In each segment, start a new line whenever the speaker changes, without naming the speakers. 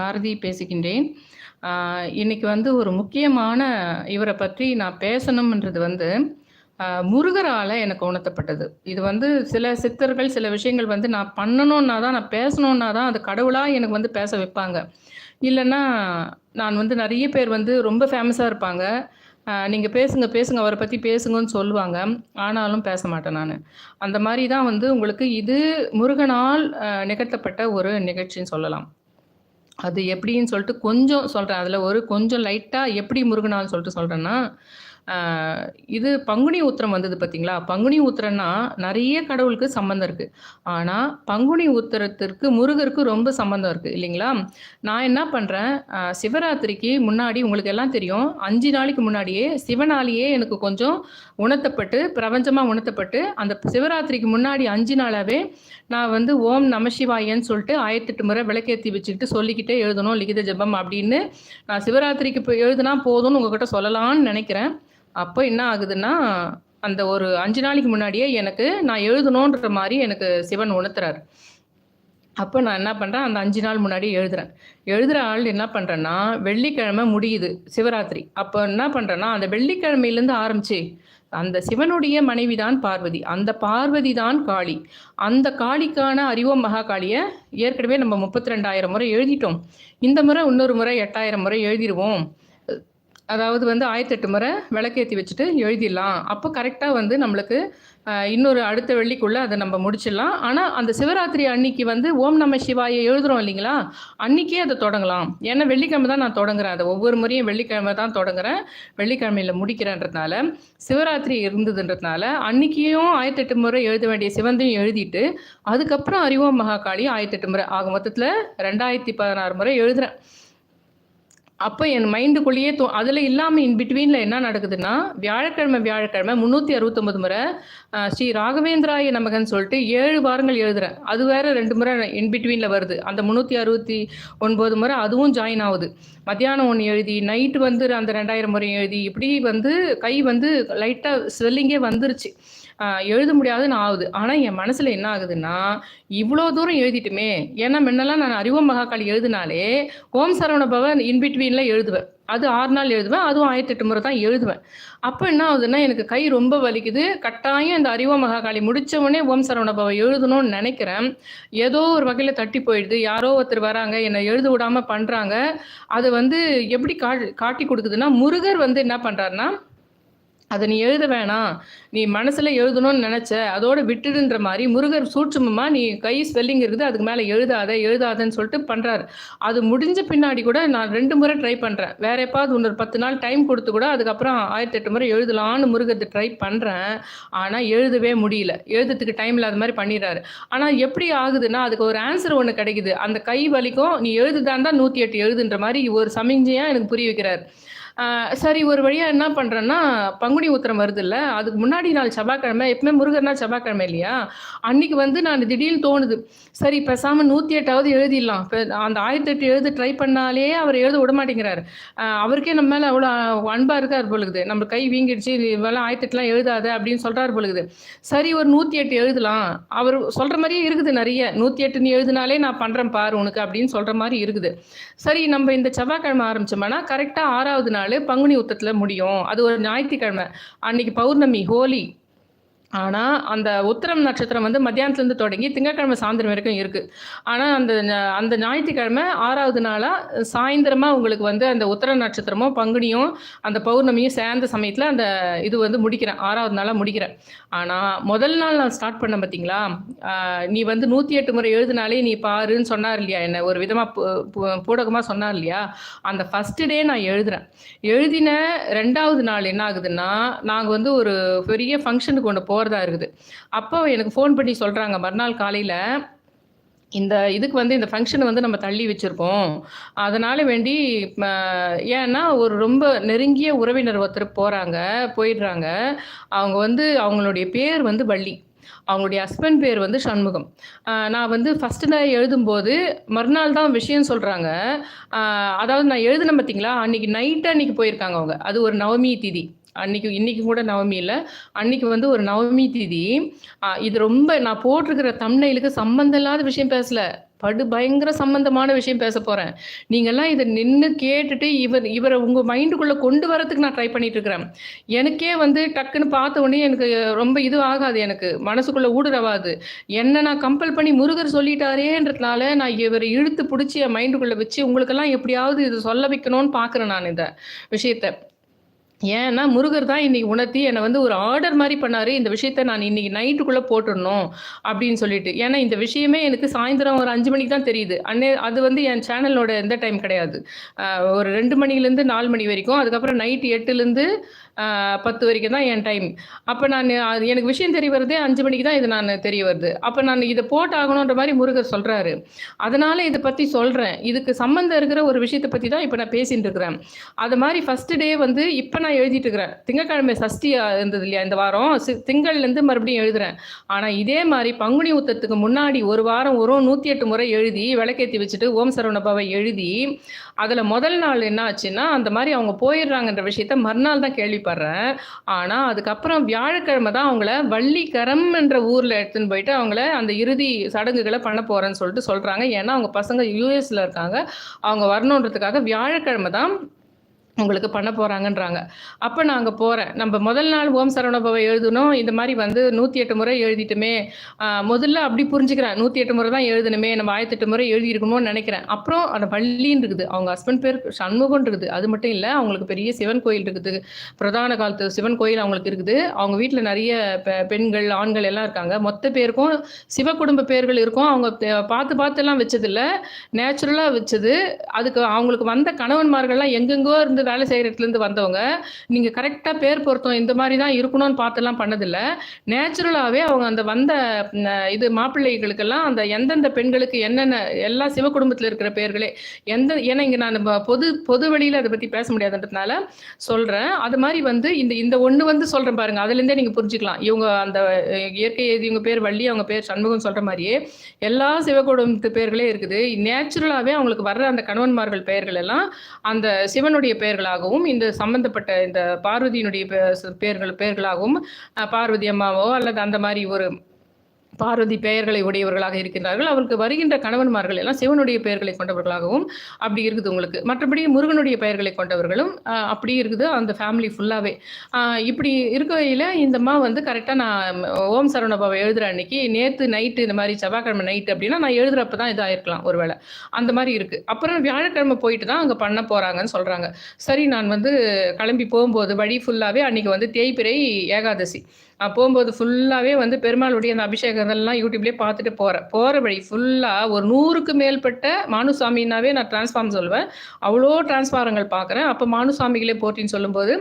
பாரதி பேசுகின்றேன். இன்னைக்கு வந்து ஒரு முக்கியமான இவரை பற்றி நான் பேசணும்ன்றது வந்து, முருகரால் எனக்கு உணர்த்தப்பட்டது. இது வந்து சில சித்தர்கள், சில விஷயங்கள் வந்து நான் பண்ணணும்னா தான், நான் பேசணுன்னா தான், அது கடவுளாக எனக்கு வந்து பேச வைப்பாங்க. இல்லைன்னா நான் வந்து நிறைய பேர் வந்து ரொம்ப ஃபேமஸாக இருப்பாங்க. நீங்கள் பேசுங்க, பேசுங்க அவரை பற்றி பேசுங்கன்னு சொல்லுவாங்க. ஆனாலும் பேச மாட்டேன் நான் அந்த மாதிரி தான் வந்து உங்களுக்கு இது முருகனால் நிகழ்த்தப்பட்ட ஒரு நிகழ்ச்சின்னு சொல்லலாம். அது எப்படின்னு சொல்லிட்டு கொஞ்சம் சொல்கிறேன் அதில் ஒரு கொஞ்சம் லைட்டாக எப்படி முருகனான்னு சொல்லிட்டு சொல்கிறேன்னா இது பங்குனி உத்திரம் வந்தது பார்த்தீங்களா? பங்குனி உத்திரம்னா நிறைய கடவுளுக்கு சம்மந்தம் இருக்கு. ஆனால் பங்குனி உத்திரத்திற்கு முருகருக்கு ரொம்ப சம்மந்தம் இருக்கு இல்லைங்களா? நான் என்ன பண்ணுறேன் சிவராத்திரிக்கு முன்னாடி உங்களுக்கு எல்லாம் தெரியும். அஞ்சு நாளைக்கு முன்னாடியே சிவனாலேயே எனக்கு கொஞ்சம் உணர்த்தப்பட்டு, பிரபஞ்சமாக உணர்த்தப்பட்டு, அந்த சிவராத்திரிக்கு முன்னாடி அஞ்சு நாளாகவே நான் வந்து ஓம் நமசிவாயன்னு சொல்லிட்டு 1008 முறை விளக்கேற்றி வச்சுக்கிட்டு சொல்லிக்கிட்டே எழுதணும். லிகித ஜெபம் அப்படின்னு நான் சிவராத்திரிக்கு இப்போ எழுதுனா போதும்னு உங்ககிட்ட சொல்லலாம்னு நினைக்கிறேன் அப்போ என்ன ஆகுதுன்னா, அந்த ஒரு அஞ்சு நாளைக்கு முன்னாடியே எனக்கு நான் எழுதணுன்ற மாதிரி எனக்கு சிவன் உணர்த்துறாரு. அப்போ நான் என்ன பண்ணுறேன் அந்த அஞ்சு நாள் முன்னாடியே எழுதுறேன். எழுதுகிற ஆள் என்ன பண்ணுறேன்னா வெள்ளிக்கிழமை முடியுது சிவராத்திரி. அப்போ என்ன பண்ணுறேன்னா அந்த வெள்ளிக்கிழமையிலேருந்து ஆரம்பிச்சு, அந்த சிவனுடைய மனைவி தான் பார்வதி. அந்த பார்வதி தான் காளி. அந்த காளிக்கான அறிவோம் மகாகாளிய ஏற்கனவே நம்ம 32,000 முறை எழுதிட்டோம். இந்த முறை இன்னொரு முறை 8,000 முறை எழுதிடுவோம் அதாவது வந்து 1008 முறை விளக்கேத்தி வச்சுட்டு எழுதிடலாம். அப்போ கரெக்டாக வந்து நம்மளுக்கு இன்னொரு அடுத்த வெள்ளிக்குள்ளே அதை நம்ம முடிச்சிடலாம். ஆனால் அந்த சிவராத்திரி அன்னைக்கு வந்து ஓம் நம சிவாயை எழுதுகிறோம் இல்லைங்களா? அன்னைக்கே அதை தொடங்கலாம். ஏன்னா, வெள்ளிக்கிழமை தான் நான் தொடங்குறேன். அத ஒவ்வொரு முறையும் வெள்ளிக்கிழமை தான் தொடங்குறேன். வெள்ளிக்கிழமையில் முடிக்கிறேன்றதுனால, சிவராத்திரி இருந்ததுன்றதுனால, அன்னைக்கியும் 1008 முறை எழுத வேண்டிய சிவந்தையும் எழுதிட்டு, அதுக்கப்புறம் அறிவோம் மகாகாளி 1008 முறை. ஆக மொத்தத்துல 2016 முறை எழுதுகிறேன் அப்ப என் மைண்டுக்குள்ளேயே தோ அதுல இல்லாம இன் பிட்வீன்ல என்ன நடக்குதுன்னா, வியாழக்கிழமை, வியாழக்கிழமை 369 முறை ஸ்ரீ ராகவேந்திராய நமகன் சொல்லிட்டு ஏழு வாரங்கள் எழுதுறேன். அது வேற ரெண்டு முறை இன் பிட்வீன்ல வருது. அந்த 369 முறை அதுவும் ஜாயின் ஆகுது மத்தியானம் ஒன்று எழுதி, நைட்டு வந்து அந்த 2000 முறை எழுதி, இப்படி வந்து கை வந்து லைட்டா ஸ்வெல்லிங்கே வந்துருச்சு. எழுத முடியாதுன்னு ஆகுது ஆனால் என் மனசில் என்ன ஆகுதுன்னா, இவ்வளோ தூரம் எழுதிட்டோமே! ஏன்னா முன்னெல்லாம் நான் அறிவோம் மகாக்காளி எழுதுனாலே, ஓம் சரவண பவன் இன்பிட்வீனில் எழுதுவேன். அது ஆறு நாள் எழுதுவேன். அதுவும் 1008 முறை தான் எழுதுவேன். அப்போ என்ன ஆகுதுன்னா, எனக்கு கை ரொம்ப வலிக்குது. கட்டாயம் இந்த அறிவோம் மகாகாளி முடித்தவொடனே ஓம் சரவண பவ எழுதணும்னு நினைக்கிறேன் ஏதோ ஒரு வகையில் தட்டி போயிடுது. யாரோ ஒருத்தர் வராங்க, என்னை எழுத விடாமல் பண்ணுறாங்க அது வந்து எப்படி கா காட்டிக் கொடுக்குதுன்னா முருகர் வந்து என்ன பண்ணுறாருன்னா அதை நீ எழுத வேணாம். நீ மனசில் எழுதணும்னு நினச்ச அதோட விட்டுடுன்ற மாதிரி முருகர் சூட்சமமாக நீ கை ஸ்வெல்லிங் இருக்குது. அதுக்கு மேலே எழுதாத, எழுதாதன்னு சொல்லிட்டு பண்ணுறாரு அது முடிஞ்ச பின்னாடி கூட நான் ரெண்டு முறை ட்ரை பண்ணுறேன் வேற எப்பாவது இன்னொரு 10 நாள் டைம் கொடுத்து கூட அதுக்கப்புறம் 1008 முறை எழுதலான்னு முருகத்தை ட்ரை பண்ணுறேன் ஆனால் எழுதவே முடியல. எழுதுறதுக்கு டைம் இல்லாத மாதிரி பண்ணிடுறாரு ஆனால் எப்படி ஆகுதுன்னா, அதுக்கு ஒரு ஆன்சர் ஒன்று கிடைக்குது. அந்த கை வலிக்கும், நீ எழுதுதா இருந்தா 108 எழுதுன்ற மாதிரி ஒரு சமிஞ்சையாக எனக்கு புரிய வைக்கிறார் சரி ஒரு வழியாக என்ன பண்ணுறேன்னா பங்குனி உத்திரம் வருதுல்ல, அதுக்கு முன்னாடி நாள் செவ்வாய்க்கிழமை எப்பவுமே முருகர்னா செவ்வாய்க்கிழமை இல்லையா? அன்னைக்கு வந்து நான் திடீர்னு தோணுது. சரி பேசாமல் நூற்றி எட்டாவது எழுதிடலாம். இப்போ அந்த 1008 எழுத ட்ரை பண்ணாலே அவர் எழுத விட மாட்டேங்கிறாரு அவருக்கே நம்ம மேலே அவ்வளோ அன்பாக இருக்காரு போல நம்ம கை வீங்கிடுச்சு, இவெல்லாம் ஆயிரத்தி எட்டுலாம் எழுதாத அப்படின்னு சொல்கிறார் போல சரி ஒரு 108 எழுதலாம். அவர் சொல்கிற மாதிரியே இருக்குது நெறைய. 108 நீ எழுதினாலே நான் பண்ணுறேன் பாரு உனக்கு அப்படின்னு சொல்கிற மாதிரி இருக்குது. சரி நம்ம இந்த செவ்வாய்க்கிழமை ஆரம்பிச்சோம்னா, கரெக்டாக ஆறாவது நாள் பங்குனி உத்தத்தில் முடியும். அது ஒரு ஞாயிற்றுக்கிழமை அன்னைக்கு பௌர்ணமி, ஹோலி. ஆனால் அந்த உத்திரம் நட்சத்திரம் வந்து மத்தியானத்துலேருந்து தொடங்கி திங்கட்கிழமை சாயந்தரம் வரைக்கும் இருக்குது ஆனால் அந்த அந்த ஞாயிற்றுக்கிழமை ஆறாவது நாளாக சாயந்தரமாக உங்களுக்கு வந்து அந்த உத்திர நட்சத்திரமும், பங்குனியும், அந்த பௌர்ணமியும் சேர்ந்த சமயத்தில் அந்த இது வந்து முடிக்கிறேன். ஆறாவது நாளாக முடிக்கிறேன். ஆனால் முதல் நாள் நான் ஸ்டார்ட் பண்ணேன் பார்த்தீங்களா? நீ வந்து 108 முறை எழுதினாலே நீ பாருன்னு சொன்னார் இல்லையா? என்ன ஒரு விதமாக பூடகமாக சொன்னார் இல்லையா? அந்த ஃபஸ்ட்டு டே நான் எழுதுறேன். எழுதின ரெண்டாவது நாள் என்ன ஆகுதுன்னா, நாங்கள் வந்து ஒரு பெரிய ஃபங்க்ஷனுக்கு கொண்டு போகிறோம் போறதா இருக்குது. அப்போ எனக்கு ஃபோன் பண்ணி சொல்கிறாங்க மறுநாள் காலையில் இந்த இதுக்கு வந்து இந்த ஃபங்க்ஷனை வந்து நம்ம தள்ளி வச்சுருக்கோம் அதனால வேண்டி ஏன்னா ஒரு ரொம்ப நெருங்கிய உறவினர் ஒருத்தர் போகிறாங்க போயிடுறாங்க. அவங்க வந்து அவங்களுடைய பேர் வந்து வள்ளி. அவங்களுடைய ஹஸ்பண்ட் பேர் வந்து சண்முகம். நான் வந்து ஃபஸ்ட்டு நான் எழுதும்போது, மறுநாள் தான் விஷயம் சொல்கிறாங்க அதாவது நான் எழுதினேன் பார்த்தீங்களா? அன்றைக்கி நைட்டு அன்றைக்கி போயிருக்காங்க அவங்க. அது ஒரு நவமி திதி. அன்னைக்கு இன்னைக்கு கூட நவமி இல்லை. அன்னைக்கு வந்து ஒரு நவமி திதி. இது ரொம்ப நான் போட்டிருக்கிற தம்ப்நெயிலுக்கு சம்மந்தம் இல்லாத விஷயம் பேசல. படு பயங்கர சம்பந்தமான விஷயம் பேச போறேன். நீங்கெல்லாம் இதை நின்று கேட்டுட்டு இவர் இவரை உங்க மைண்டுக்குள்ள கொண்டு வரதுக்கு நான் ட்ரை பண்ணிட்டு இருக்கிறேன் எனக்கே வந்து டக்குன்னு பார்த்த உடனே எனக்கு ரொம்ப இது ஆகாது எனக்கு. மனசுக்குள்ள ஊடுருவாது. என்ன நான் கம்பல் பண்ணி முருகர் சொல்லிட்டாரேன்றதுனால நான் இவரை இழுத்து பிடிச்சி என் மைண்டுக்குள்ள வச்சு உங்களுக்கெல்லாம் எப்படியாவது இது சொல்ல வைக்கணும்னு பார்க்குறேன் நான் இந்த விஷயத்த. ஏன்னா முருகர் தான் இன்னைக்கு உணர்த்தி என்னை வந்து ஒரு ஆர்டர் மாதிரி பண்ணாரு இந்த விஷயத்த நான் இன்னைக்கு நைட்டுக்குள்ளே போட்டுடணும் அப்படின்னு சொல்லிட்டு. ஏன்னா இந்த விஷயமே எனக்கு சாயந்தரம் ஒரு அஞ்சு மணிக்கு தான் தெரியுது. அன்னே அது வந்து என் சேனலோட எந்த டைம் கிடையாது. ஒரு ரெண்டு மணிலேருந்து நாலு மணி வரைக்கும். அதுக்கப்புறம் நைட்டு எட்டுலேருந்து பத்து வரைக்கும் தான் என் டைம் அப்போ நான் அது எனக்கு விஷயம் தெரிய வருதே அஞ்சு மணிக்கு தான் இது நான் தெரிய வருது. அப்போ நான் இதை போட்டாகணுன்ற மாதிரி முருகர் சொல்கிறாரு அதனால இதை பற்றி சொல்கிறேன் இதுக்கு சம்மந்தம் இருக்கிற ஒரு விஷயத்தை பற்றி தான் இப்போ நான் பேசிகிட்டு இருக்கிறேன். அது மாதிரி ஃபஸ்ட்டு டே வந்து இப்போ நான் எழுதிட்டு இருக்கிறேன். திங்கக்கிழமை சஷ்டியாக இருந்தது இல்லையா இந்த வாரம்? சி- திங்கள்லேருந்து மறுபடியும் எழுதுறேன். ஆனால் இதே மாதிரி பங்குனி உத்தத்துக்கு முன்னாடி ஒரு வாரம் ஒரு நூற்றி எட்டு முறை எழுதி விளக்கேற்றி வச்சுட்டு ஓம் சரவணபாவை எழுதி அதில் முதல் நாள் என்ன ஆச்சுன்னா அந்த மாதிரி அவங்க போயிடுறாங்கன்ற விஷயத்த மறுநாள் தான் கேள்வி கேள்விப்படுறேன் ஆனால் அதுக்கப்புறம் வியாழக்கிழமை தான் அவங்கள வள்ளிக்கரம் என்ற ஊரில் எடுத்துன்னு போயிட்டு அவங்கள அந்த இறுதி சடங்குகளை பண்ண போகிறேன்னு சொல்லிட்டு சொல்கிறாங்க ஏன்னா அவங்க பசங்க யூஎஸில் இருக்காங்க. அவங்க வரணுன்றதுக்காக வியாழக்கிழமை தான் உங்களுக்கு பண்ண போகிறாங்கன்றாங்க அப்போ நான் அங்கே போகிறேன் நம்ம முதல் நாள் ஓம் சரவணபவ எழுதணும் இந்த மாதிரி வந்து நூற்றி எட்டு முறை எழுதிட்டுமே முதல்ல அப்படி புரிஞ்சுக்கிறேன். நூற்றி எட்டு முறை தான் எழுதணுமே நம்ம ஆயிரத்தெட்டு முறை எழுதியிருக்கணும்னு நினைக்கிறேன். அப்புறம் அந்த வள்ளின்னு இருக்குது. அவங்க ஹஸ்பண்ட் பேர் சண்முகம் இருக்குது. அது மட்டும் இல்லை அவங்களுக்கு பெரிய சிவன் கோயில் இருக்குது. பிரதான காலத்து சிவன் கோயில் அவங்களுக்கு இருக்குது. அவங்க வீட்டில் நிறைய பெண்கள் ஆண்கள் எல்லாம் இருக்காங்க. மொத்த பேருக்கும் சிவ குடும்ப பேர்கள் இருக்கும். அவங்க பார்த்து பார்த்துலாம் வச்சதில்ல. நேச்சுரலாக வச்சது. அதுக்கு அவங்களுக்கு வந்த கணவன்மார்கள்லாம் எங்கெங்கோ இருந்து வேலை செய்கிற இடத்துலேருந்து வந்தவங்க நீங்கள் கரெக்டாக பேர் பொருத்தம் இந்த மாதிரி தான் இருக்கணும்னு பார்த்துலாம் பண்ணதில்ல. நேச்சுரலாகவே அவங்க அந்த வந்த இது மாப்பிள்ளைகளுக்கெல்லாம் அந்த எந்தெந்த பெண்களுக்கு என்னென்ன எல்லா சிவ குடும்பத்தில் இருக்கிற பேர்களே எந்த ஏன்னா இங்கே நான் பொது பொது வழியில் அதை பற்றி பேச முடியாதுன்றதுனால சொல்கிறேன் அது மாதிரி வந்து இந்த இந்த ஒன்று வந்து சொல்கிறேன் பாருங்க. அதுலேருந்தே நீங்கள் புரிஞ்சுக்கலாம். இவங்க அந்த இயற்கை இவங்க பேர் வள்ளி அவங்க பேர் சண்முகம் சொல்கிற மாதிரியே எல்லா சிவகுடும்பத்து பேர்களே இருக்குது. நேச்சுரலாகவே அவங்களுக்கு வர்ற அந்த கணவன்மார்கள் பெயர்கள் எல்லாம் அந்த சிவனுடைய பெயர் பெயர்களாகவும் இந்த சம்பந்தப்பட்ட இந்த பார்வதியினுடைய பெயர்கள் பெயர்களாகவும் பார்வதி அம்மாவோ அல்லது அந்த மாதிரி ஒரு பார்வதி பெயர்களை உடையவர்களாக இருக்கின்றார்கள். அவருக்கு வருகின்ற கணவன்மார்கள் எல்லாம் சிவனுடைய பெயர்களை கொண்டவர்களாகவும் அப்படி இருக்குது உங்களுக்கு. மற்றபடி முருகனுடைய பெயர்களை கொண்டவர்களும் அப்படி இருக்குது. அந்த ஃபேமிலி ஃபுல்லாகவே இப்படி இருக்கையில் இந்த அம்மா வந்து கரெக்டாக நான் ஓம் சரவணபாவை எழுதுகிற அன்னைக்கு நேற்று நைட்டு இந்த மாதிரி செவ்வாய்க்கிழமை நைட்டு அப்படின்னா நான் எழுதுறப்ப தான் இதாயிருக்கலாம் ஒருவேளை. அந்த மாதிரி இருக்குது அப்புறம் வியாழக்கிழமை போயிட்டு தான் அங்கே பண்ண போகிறாங்கன்னு சொல்கிறாங்க சரி நான் வந்து கிளம்பி போகும்போது வழி ஃபுல்லாகவே அன்னைக்கு வந்து தேய்பிரை ஏகாதசி. போகும்போது ஃபுல்லாகவே வந்து பெருமாளுடைய அந்த அபிஷேகம் இதெல்லாம் யூடியூப்லேயே பார்த்துட்டு போகிறேன் போகிற வழி ஃபுல்லாக ஒரு நூறுக்கு மேற்பட்ட மானுசாமின்னாவே நான் டிரான்ஸ்ஃபார்ம் சொல்லுவேன் அவ்வளோ டிரான்ஸ்ஃபாரங்கள் பார்க்குறேன். அப்போ மானுசாமிகளே போட்டின்னு சொல்லும்போது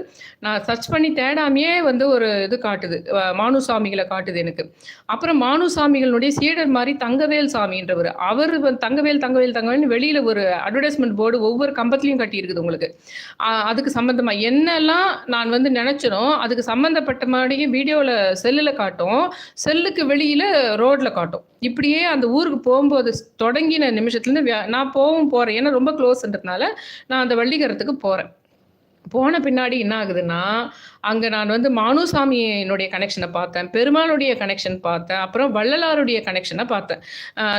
நான் சர்ச் பண்ணி தேடாமையே வந்து ஒரு இது காட்டுது. மானுசாமிகளை காட்டுது எனக்கு. அப்புறம் மானுசாமிகளுடைய சீடர் மாதிரி தங்கவேல் சாமின்றவர். அவர் வந்து தங்கவேல் தங்கவேல் தங்கவேல்னு வெளியில் ஒரு அட்வர்டைஸ்மெண்ட் போர்டு ஒவ்வொரு கம்பத்துலையும் கட்டியிருக்குது உங்களுக்கு. அதுக்கு சம்மந்தமாக என்னெல்லாம் நான் வந்து நினச்சினோ அதுக்கு சம்மந்தப்பட்ட மாதிரி வீடியோவில் செல்லில் காட்டும். செல்லுக்கு வெளியில் ரோட்டில் காட்டும். இப்படியே அந்த ஊருக்கு போகும்போது தொடங்கின நிமிஷத்துலேருந்து நான் போகவும் போகிறேன் ஏன்னா ரொம்ப க்ளோஸ்ன்றதுனால நான் அந்த வள்ளிகரத்துக்கு போகிறேன் போன பின்னாடி என்ன ஆகுதுன்னா அங்கே நான் வந்து மானுசாமியினுடைய கனெக்ஷனை பார்த்தேன் பெருமாளுடைய கனெக்ஷன் பார்த்தேன் அப்புறம் வள்ளலாருடைய கனெக்ஷனை பார்த்தேன்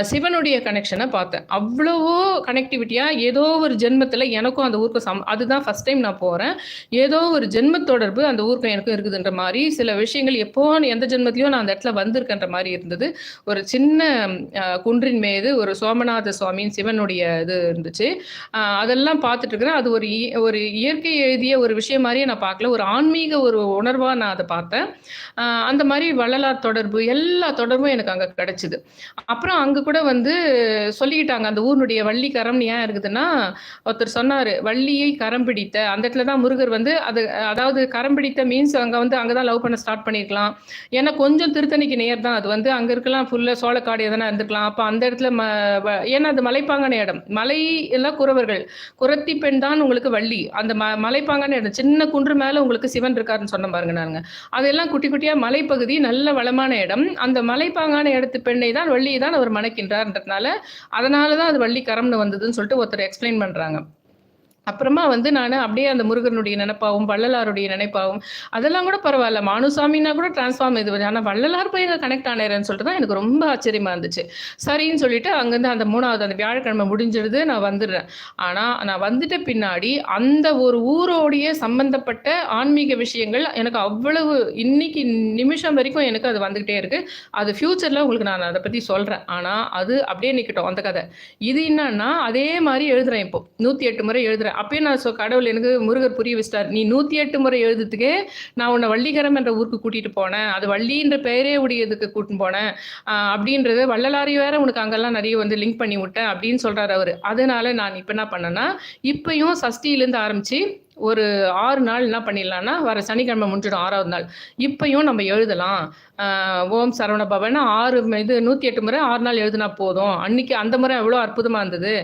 சிவனுடைய கனெக்ஷனை பார்த்தேன். அவ்வளவோ கனெக்டிவிட்டியாக ஏதோ ஒரு ஜென்மத்தில் எனக்கும் அந்த ஊருக்கும் சம் அதுதான் ஃபஸ்ட் டைம் நான் போகிறேன் ஏதோ ஒரு ஜென்ம தொடர்பு அந்த ஊருக்கும் எனக்கும் இருக்குதுன்ற மாதிரி சில விஷயங்கள் எப்போ எந்த ஜென்மத்திலையும் நான் அந்த இடத்துல வந்திருக்கன்ற மாதிரி இருந்தது. ஒரு சின்ன குன்றின் மீது ஒரு சோமநாத சுவாமியின் சிவனுடைய இது இருந்துச்சு. அதெல்லாம் பார்த்துட்டு இருக்கிறேன். அது ஒரு இ- ஒரு இயற்கையை எழுதிய ஒரு விஷயம் மாதிரியே நான் பார்க்கல. ஒரு ஆன்மீக ஒரு உணர்வாக நான் அதை பார்த்தேன். அந்த மாதிரி வள்ளலார் தொடர்பு எல்லா தொடர்பும் எனக்கு அங்கே கிடைச்சிது. அப்புறம் அங்கே கூட வந்து சொல்லிக்கிட்டாங்க அந்த ஊருடைய வள்ளி கரம்னு ஏன் இருக்குதுன்னா ஒருத்தர் சொன்னார் வள்ளியை கரம் பிடித்த. அந்த இடத்துல தான் முருகர் வந்து அது அதாவது கரம் பிடித்த மீன்ஸ் அங்கே வந்து அங்கே தான் லவ் பண்ண ஸ்டார்ட் பண்ணியிருக்கலாம் ஏன்னா கொஞ்சம் திருத்தணிக்கு நேர் தான் அது வந்து. அங்கே இருக்கலாம் ஃபுல்லாக சோளக்காடு எதனா இருந்திருக்கலாம். அப்போ அந்த இடத்துல ம வ- ஏன்னா அது மலைப்பாங்கான இடம். மலை எல்லாம் குறவர்கள். குரத்தி பெண் தான் உங்களுக்கு வள்ளி. அந்த ம மலைப்பாங்கான இடம் சின்ன குன்று மேலே உங்களுக்கு சிவன் இருக்காருன்னு சொன்ன பாருங்க நாங்க அதெல்லாம் குட்டி குட்டியாக மலைப்பகுதி நல்ல வளமான இடம். அந்த மலைப்பாங்கான இடத்து பெண்ணை தான் வள்ளியை தான் அவர் மணக்கின்றார்ன்றதுனால அதனால தான் அது வள்ளி கரம்னு வந்ததுன்னு சொல்லிட்டு ஒருத்தர் எக்ஸ்பிளைன் பண்ணுறாங்க அப்புறமா வந்து நான் அப்படியே அந்த முருகனுடைய நினைப்பாவும் வள்ளலாருடைய நினைப்பாவும் அதெல்லாம் கூட பரவாயில்ல. மானுசாமின்னா கூட டிரான்ஸ்ஃபார்ம் இது ஆனால் வள்ளலார் போய் எங்கே கனெக்ட் ஆனேறேன்னு சொல்லிட்டு தான் எனக்கு ரொம்ப ஆச்சரியமா இருந்துச்சு. சரின்னு சொல்லிட்டு அங்கேருந்து அந்த மூணாவது அந்த வியாழக்கிழமை முடிஞ்சிடுது நான் வந்துடுறேன். ஆனால் நான் வந்துட்ட பின்னாடி அந்த ஒரு ஊரோடைய சம்பந்தப்பட்ட ஆன்மீக விஷயங்கள் எனக்கு அவ்வளவு இன்னைக்கு நிமிஷம் வரைக்கும் எனக்கு அது வந்துகிட்டே இருக்கு. அது ஃப்யூச்சரில் உங்களுக்கு நான் அதை பற்றி சொல்கிறேன் ஆனால் அது அப்படியே நிற்கட்டும் அந்த கதை. இது என்னன்னா அதே மாதிரி எழுதுறேன் இப்போ. நூற்றி எட்டு முறை எழுதுறேன். அப்பயே நான் சொ கடவுள் எனக்கு முருகர் புரிய வச்சிட்டார். நீ நூற்றி எட்டு முறை எழுதுறதுக்கே நான் உன்னை வள்ளிகரம் என்ற ஊருக்கு கூட்டிட்டு போனேன். அது வள்ளின்ற பெயரே உடையதுக்கு கூட்டின்னு போனேன். அப்படின்றது வள்ளலாரி வேற உனக்கு அங்கெல்லாம் நிறைய வந்து லிங்க் பண்ணி விட்டேன் அப்படின்னு சொல்கிறார் அவர். அதனால நான் இப்போ என்ன பண்ணேன்னா இப்பயும் சஷ்டியிலேருந்து ஆரம்பித்து ஒரு ஆறு நாள் என்ன பண்ணிடலாம்னா வர சனிக்கிழமை முடிஞ்சிடும் ஆறாவது நாள். இப்பையும் நம்ம எழுதலாம். ஓம் சரவண பவன் ஆறு இது நூற்றி எட்டு முறை ஆறு நாள் எழுதினா போதும். அன்னைக்கு அந்த முறை எவ்வளோ அற்புதமாக இருந்தது.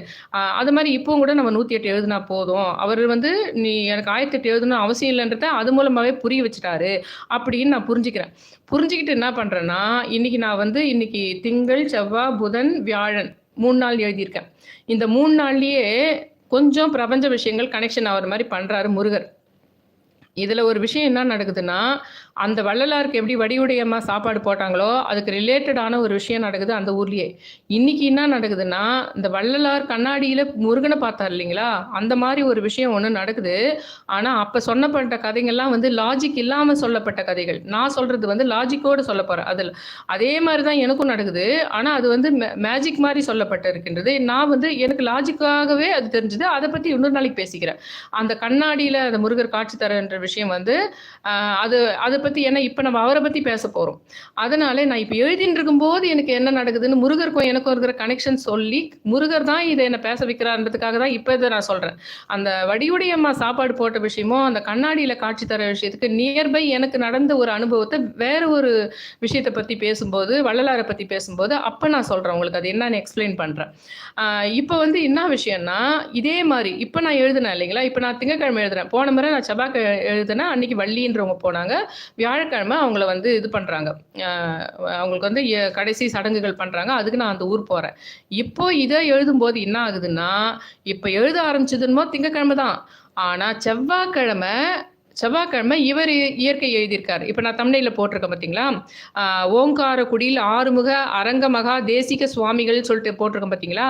அது மாதிரி இப்போவும் கூட நம்ம நூற்றி எட்டு எழுதினா போதும். அவர் வந்து நீ எனக்கு ஆயிரத்தி எட்டு எழுதணும் அவசியம் இல்லைன்றத அது மூலமாகவே புரிய வச்சுட்டாரு அப்படின்னு நான் புரிஞ்சுக்கிறேன். புரிஞ்சுக்கிட்டு என்ன பண்ணுறேன்னா இன்னைக்கு நான் வந்து இன்னைக்கு திங்கள் செவ்வாய் புதன் வியாழன் மூணு நாள் எழுதியிருக்கேன். இந்த மூணு நாள்லேயே கொஞ்சம் பிரபஞ்ச விஷயங்கள் கனெக்ஷன் ஆகிற மாதிரி பண்ணுறாரு முருகர். இதில் ஒரு விஷயம் என்ன நடக்குதுன்னா அந்த வள்ளலாருக்கு எப்படி வடிவுடையம்மா சாப்பாடு போட்டாங்களோ அதுக்கு ரிலேட்டடான ஒரு விஷயம் நடக்குது அந்த ஊர்லேயே. இன்னைக்கு என்ன நடக்குதுன்னா இந்த வள்ளலார் கண்ணாடியில் முருகனை பார்த்தார் இல்லைங்களா? அந்த மாதிரி ஒரு விஷயம் ஒன்று நடக்குது. ஆனால் அப்போ சொன்னப்பட்ட கதைகள்லாம் வந்து லாஜிக் இல்லாமல் சொல்லப்பட்ட கதைகள். நான் சொல்கிறது வந்து லாஜிக்கோடு சொல்ல போகிறேன் அதில் அதே மாதிரி தான் எனக்கும் நடக்குது. ஆனால் அது வந்து மேஜிக் மாதிரி சொல்லப்பட்டிருக்கின்றது. நான் வந்து எனக்கு லாஜிக்காகவே அது தெரிஞ்சுது. அதை பற்றி இன்னொரு நாளைக்கு பேசிக்கிறேன். அந்த கண்ணாடியில் அந்த முருகர் காட்சி தரன்ற விஷயம் விஷயம் வந்து அது அதை பற்றி ஏன்னா இப்போ நம்ம அவரை பற்றி பேச போகிறோம் அதனால நான் இப்போ எழுதிட்டு இருக்கும்போது எனக்கு என்ன நடக்குதுன்னு முருகருக்கும் எனக்கும் இருக்கிற கனெக்ஷன் சொல்லி முருகர் தான் இதை என்னை பேச வைக்கிறான்றதுக்காக தான் இப்போ இதை நான் சொல்கிறேன் அந்த வடிவுடையம்மா சாப்பாடு போட்ட விஷயமும் அந்த கண்ணாடியில் காட்சி தர விஷயத்துக்கு நியர்பை எனக்கு நடந்த ஒரு அனுபவத்தை வேற ஒரு விஷயத்தை பற்றி பேசும்போது வள்ளலாரை பற்றி பேசும்போது அப்போ நான் சொல்கிறேன் உங்களுக்கு. அது என்னன்னு எக்ஸ்பிளைன் பண்ணுறேன் இப்போ வந்து என்ன விஷயம்னா இதே மாதிரி இப்போ நான் எழுதினேன் இல்லைங்களா? இப்போ நான் திங்கக்கிழமை எழுதுறேன். போன முறை நான் செவ்வாய்க்கிழமை எழுதுனா அன்னைக்கு வள்ளின்றவங்க போனாங்க. வியாழக்கிழமை அவங்கள வந்து இது பண்ணுறாங்க அவங்களுக்கு வந்து எ- கடைசி சடங்குகள் பண்ணுறாங்க அதுக்கு நான் அந்த ஊர் போகிறேன் இப்போ இதை எழுதும்போது என்ன ஆகுதுன்னா இப்போ எழுத ஆரம்பிச்சதுன்னு திங்கக்கிழமை தான். ஆனால் செவ்வாய்க்கிழமை செவ்வாய்க்கிழமை இவர் இயற்கை எழுதியிருக்காரு. இப்போ நான் தமிழில் போட்டிருக்கேன் பார்த்தீங்களா ஓங்கார ஓங்காரக்குடியில் ஆறுமுக அரங்க மகா தேசிக சுவாமிகள் சொல்லிட்டு போட்டிருக்கேன் பார்த்தீங்களா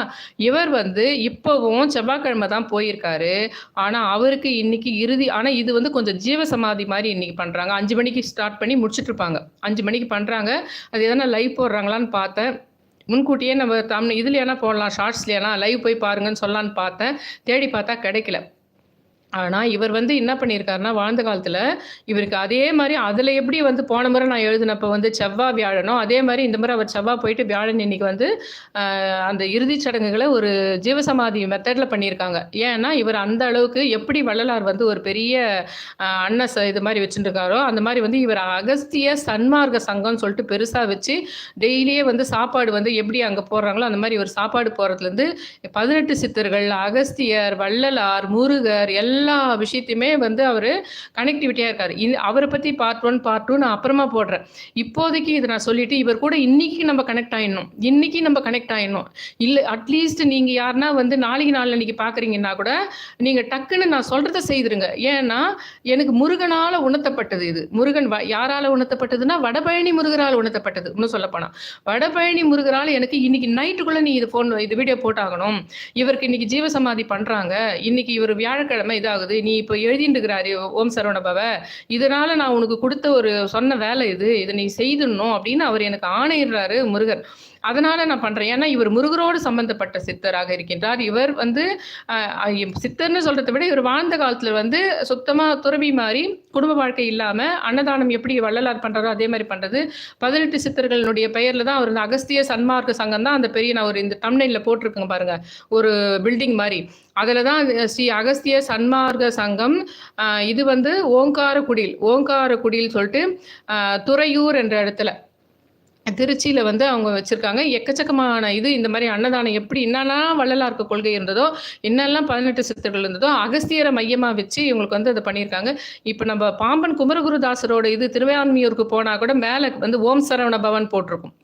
இவர் வந்து இப்போவும் செவ்வாய்க்கிழமை தான் போயிருக்காரு. ஆனால் அவருக்கு இன்னைக்கு இறுதி ஆனால் இது வந்து கொஞ்சம் ஜீவசமாதி மாதிரி இன்னைக்கு பண்ணுறாங்க அஞ்சு மணிக்கு ஸ்டார்ட் பண்ணி முடிச்சுட்டு இருப்பாங்க அஞ்சு மணிக்கு பண்ணுறாங்க அது எதனா லைவ் போடுறாங்களான்னு பார்த்தேன். முன்கூட்டியே நம்ம தம் இதுல போடலாம் ஷார்ட்ஸ்ல லைவ் போய் பாருங்கன்னு சொல்லலான்னு பார்த்தேன். தேடி பார்த்தா கிடைக்கல. ஆனால் இவர் வந்து என்ன பண்ணியிருக்காருன்னா வாழ்ந்த காலத்தில் இவருக்கு அதே மாதிரி அதில் எப்படி வந்து போன முறை நான் எழுதினப்போ வந்து செவ்வாய் வியாழனோ அதே மாதிரி இந்த முறை அவர் செவ்வாய் போயிட்டு வியாழன் இன்னைக்கு வந்து அந்த இறுதிச் சடங்குகளை ஒரு ஜீவசமாதி மெத்தடில் பண்ணியிருக்காங்க ஏன்னா இவர் அந்த அளவுக்கு எப்படி வள்ளலார் வந்து ஒரு பெரிய அன்ன ச- இது மாதிரி வச்சுருக்காரோ அந்த மாதிரி வந்து இவர் அகஸ்திய சன்மார்க்க சங்கம்னு சொல்லிட்டு பெருசாக வச்சு டெய்லியே வந்து சாப்பாடு வந்து எப்படி அங்கே போடுறாங்களோ அந்த மாதிரி ஒரு சாப்பாடு போடுறதுலேருந்து பதினெட்டு சித்தர்கள் அகஸ்தியர் வள்ளலார் முருகர் எல்லா விஷயத்தையுமே வந்து அவர் கனெக்டிவிட்டியாக இருக்கார். இது அவரை பற்றி பார்ட் ஒன் பார்ட் டூ நான் அப்புறமா போடுறேன். இப்போதைக்கு இதை நான் சொல்லிட்டு இவர் கூட இன்னைக்கு நம்ம கனெக்ட் ஆயிடணும். இன்னைக்கு நம்ம கனெக்ட் ஆயிடணும். இல்லை அட்லீஸ்ட் நீங்கள் யாருன்னா வந்து நாளைக்கு நாள் அன்னைக்கு பார்க்குறீங்கன்னா கூட நீங்கள் டக்குன்னு நான் சொல்கிறத செய்திருங்க. ஏன்னா எனக்கு முருகனால் உணர்த்தப்பட்டது இது. முருகன் வ- உணர்த்தப்பட்டதுன்னா வடபழனி முருகரால் உணர்த்தப்பட்டது. இன்னும் சொல்லப்போனால் வடபழனி முருகரால் எனக்கு இன்னைக்கு நைட்டுக்குள்ளே நீ இது ஃபோன் இது வீடியோ போட்டாகணும். இவருக்கு இன்னைக்கு ஜீவசமாதி பண்ணுறாங்க இன்னைக்கு இவர் வியாழக்கிழமை இது இதாகுது நீ இப்போ எழுதிட்டு இருக்கிறாரு ஓம் சரவண பவ இதனால நான் உனக்கு கொடுத்த ஒரு சொன்ன வேலை இது. இதை நீ செய்திடணும் அப்படின்னு அவர் எனக்கு ஆணையிடுறாரு முருகர். அதனால நான் பண்றேன். ஏன்னா இவர் முருகரோடு சம்பந்தப்பட்ட சித்தராக இருக்கின்றார். இவர் வந்து சித்தர்னு சொல்றதை விட இவர் வாழ்ந்த காலத்துல வந்து சுத்தமா துறவி மாதிரி குடும்ப வாழ்க்கை இல்லாம அன்னதானம் எப்படி வள்ளலார் பண்றாரோ அதே மாதிரி பண்றது. பதினெட்டு சித்தர்களுடைய பெயர்ல தான் அவர் இந்த அகஸ்திய சன்மார்க்க சங்கம் தான் அந்த பெரிய நான் ஒரு இந்த தமிழ்ல போட்டிருக்கேங்க பாருங்க. ஒரு பில்டிங் மாதிரி. அதில் தான் ஸ்ரீ அகஸ்திய சன்மார்க்க சங்கம் இது வந்து ஓங்கார குடில் ஓங்கார குடில் சொல்லிட்டு துறையூர் என்ற இடத்துல திருச்சியில் வந்து அவங்க வச்சுருக்காங்க. எக்கச்சக்கமான இது இந்த மாதிரி அன்னதானம் எப்படி என்னெல்லாம் வள்ளலாருக்கு கொள்கை இருந்ததோ என்னெல்லாம் பதினெட்டு சித்தர்கள் இருந்ததோ அகஸ்தியரை மையமாக வச்சு இவங்களுக்கு வந்து அதை பண்ணியிருக்காங்க. இப்போ நம்ம பாம்பன் குமரகுருதாசரோட இது திருவையாண்மையூருக்கு போனால் கூட மேலே வந்து ஓம் சரவண பவன் போட்டிருக்கும்.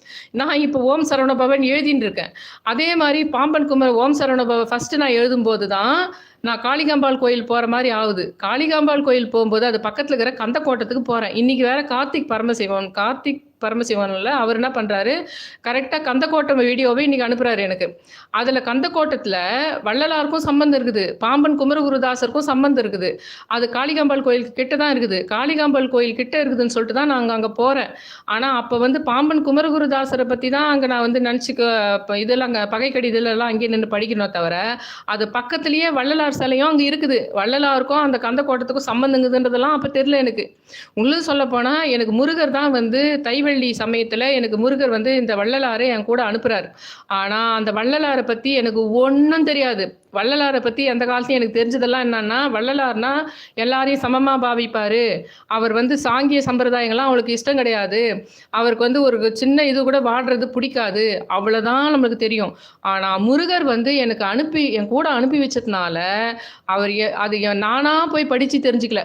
நான் இப்போ ஓம் சரவண பவன் எழுதிட்டு இருக்கேன். அதே மாதிரி பாம்பன் குமர ஓம் சரவண பவன் ஃபஸ்ட்டு நான் எழுதும்போது தான் நான் காளிகாம்பாள் கோயில் போகிற மாதிரி ஆகுது. காளிகாம்பாள் கோயில் போகும்போது அது பக்கத்தில் இருக்கிற கந்தக்கோட்டத்துக்கு போகிறேன் இன்றைக்கி வேறு கார்த்திக் பரமசிவன் கார்த்திக் பரமசிவனில் அவர் என்ன பண்ணுறாரு கரெக்டாக கந்தக்கோட்டம் வீடியோவை இன்றைக்கி அனுப்புகிறாரு எனக்கு. அதில் கந்தக்கோட்டத்தில் வள்ளலாருக்கும் சம்பந்தம் இருக்குது. பாம்பன் குமரகுருதாசருக்கும் சம்பந்தம் இருக்குது. அது காளிகாம்பாள் கோயிலுக்கு கிட்ட தான் இருக்குது. காளிகாம்பாள் கோயில் கிட்ட இருக்குதுன்னு சொல்லிட்டு தான் நாங்கள் அங்கே போகிறேன் ஆனால் அப்போ வந்து பாம்பன் குமரகுருதாசரை பற்றி தான் அங்கே நான் வந்து நினச்சிக்க இப்போ இதெல்லாம் அங்கே பகைக்கடி இதெல்லாம் அங்கேயே நின்று படிக்கணும் தவிர அது பக்கத்துலேயே வள்ளலார் சிலையும் அங்கே இருக்குது. வள்ளலாருக்கும் அந்த கந்தக்கோட்டத்துக்கும் சம்மந்தங்குதுன்றதெல்லாம் அப்போ தெரில எனக்கு. உள்ளது சொல்ல எனக்கு முருகர் தான் வந்து தைவள்ளி சமயத்தில் எனக்கு முருகர் வந்து இந்த வள்ளலாரை என் கூட அனுப்புகிறாரு ஆனால் அந்த வள்ளலாரை பற்றி எனக்கு ஒன்றும் தெரியாது. வள்ளலாரை பற்றி அந்த காலத்தையும் எனக்கு தெரிஞ்சதெல்லாம் என்னன்னா வள்ளலார்னா எல்லாரையும் சமமாக பாவிப்பார். அவர் வந்து சாங்கிய சம்பிரதாயங்கள்லாம் அவளுக்கு இஷ்டம் கிடையாது. அவருக்கு வந்து ஒரு சின்ன இது கூட வாடுறது பிடிக்காது. அவ்வளோதான் நம்மளுக்கு தெரியும். ஆனால் முருகர் வந்து எனக்கு அனுப்பி என் கூட அனுப்பி வச்சதுனால அவர் அது நானா போய் படிச்சு தெரிஞ்சுக்கல.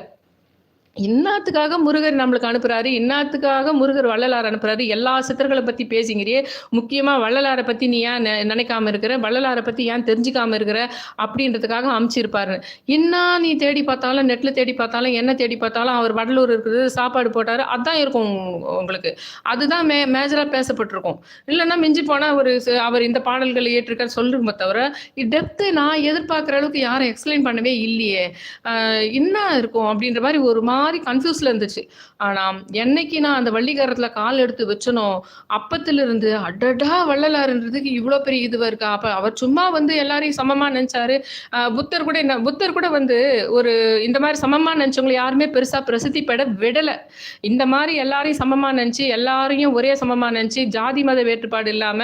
இன்னாத்துக்காக முருகர் நம்மளுக்கு அனுப்புறாரு இன்னாத்துக்காக முருகர் வள்ளலார் அனுப்புறாரு. எல்லா சித்தர்களை பத்தி பேசுங்கிறியே. முக்கியமா வள்ளலாரை பத்தி நீ ஏன் நினைக்காம இருக்கிற? வள்ளலாரை பத்தி ஏன் தெரிஞ்சுக்காம இருக்கிற? அப்படின்றதுக்காக அமைச்சிருப்பாரு. என்ன நீ தேடி பார்த்தாலும் நெட்ல தேடி பார்த்தாலும் என்ன தேடி பார்த்தாலும் அவர் வடலூர் இருக்குது சாப்பாடு போட்டாரு. அதான் இருக்கும் உங்களுக்கு. அதுதான் மே மேஜரா பேசப்பட்டிருக்கும். இல்லைன்னா மிஞ்சி போனா ஒரு அவர் இந்த பாடல்களை ஏற்றிருக்காரு சொல்லுங்க தவிர டெப்த்து நான் எதிர்பார்க்குற அளவுக்கு யாரும் எக்ஸ்பிளைன் பண்ணவே இல்லையே. என்ன இருக்கும் அப்படின்ற மாதிரி ஒரு மாதிரி கன்ஃபியூஸ்ல இருந்துச்சு. ஆனா என்னைக்கு நான் அந்த வள்ளிக்காரத்துல கால் எடுத்து வச்சனோ அப்பத்திலிருந்து அடடா வள்ளலாருன்றதுக்கு இவ்வளோ பெரிய இதுவா இருக்கா? அப்ப அவர் சும்மா வந்து எல்லாரையும் சமமா நினைச்சாரு. புத்தர் கூட என்ன புத்தர் கூட வந்து ஒரு இந்த மாதிரி சமமா நினைச்சவங்களை யாருமே பெருசா பிரசித்தி பெற விடல. இந்த மாதிரி எல்லாரையும் சமமா நினைச்சு எல்லாரையும் ஒரே சமமா நினைச்சு ஜாதி மத வேறுபாடு இல்லாம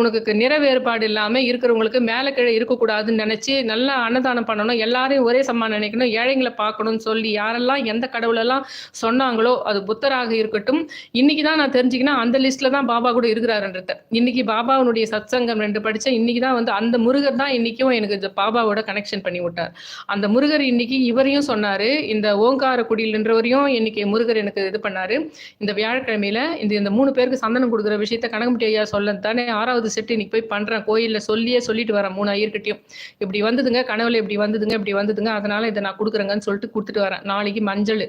உனக்கு நிற வேறுபாடு இல்லாம இருக்கிறவங்களுக்கு மேல கீழே இருக்கக்கூடாதுன்னு நினைச்சு நல்லா அன்னதானம் பண்ணணும் எல்லாரையும் ஒரே சமமா நினைக்கணும் ஏழைங்களை பார்க்கணும்னு சொல்லி யாரெல்லாம் எந்த கடவுளெல்லாம் சொன்னாங்களோ அது புத்தராக இருக்கட்டும். இன்னைக்கு தான் நான் தெரிஞ்சுக்கினா அந்த லிஸ்ட்ல தான் பாபா கூட இருக்கிறாருன்றத. இன்னைக்கு பாபாவுடைய சத்சங்கம் ரெண்டு படித்தேன் இன்னைக்கு தான் வந்து அந்த முருகர் தான் இன்னைக்கும் எனக்கு இந்த பாபாவோட கனெக்ஷன் பண்ணி விட்டார். அந்த முருகர் இன்னைக்கு இவரையும் சொன்னாரு இந்த ஓங்கார குடியில்ன்றவரையும் இன்னைக்கு முருகர் எனக்கு இது பண்ணாரு. இந்த வியாழக்கிழமையில இந்த இந்த மூணு பேருக்கு சந்தனம் கொடுக்குற விஷயத்த கனகமுட்டி ஐயா சொல்ல தானே ஆறாவது செட்டு இன்னைக்கு போய் பண்றேன் கோயிலில் சொல்லியே சொல்லிட்டு வரேன் மூணு ஐயர்கிட்டையும். இப்படி வந்ததுங்க கனவுல இப்படி வந்ததுங்க இப்படி வந்ததுங்க அதனால இதை நான் கொடுக்குறேங்கன்னு சொல்லிட்டு கொடுத்துட்டு வரேன். நாளைக்கு மஞ்சள்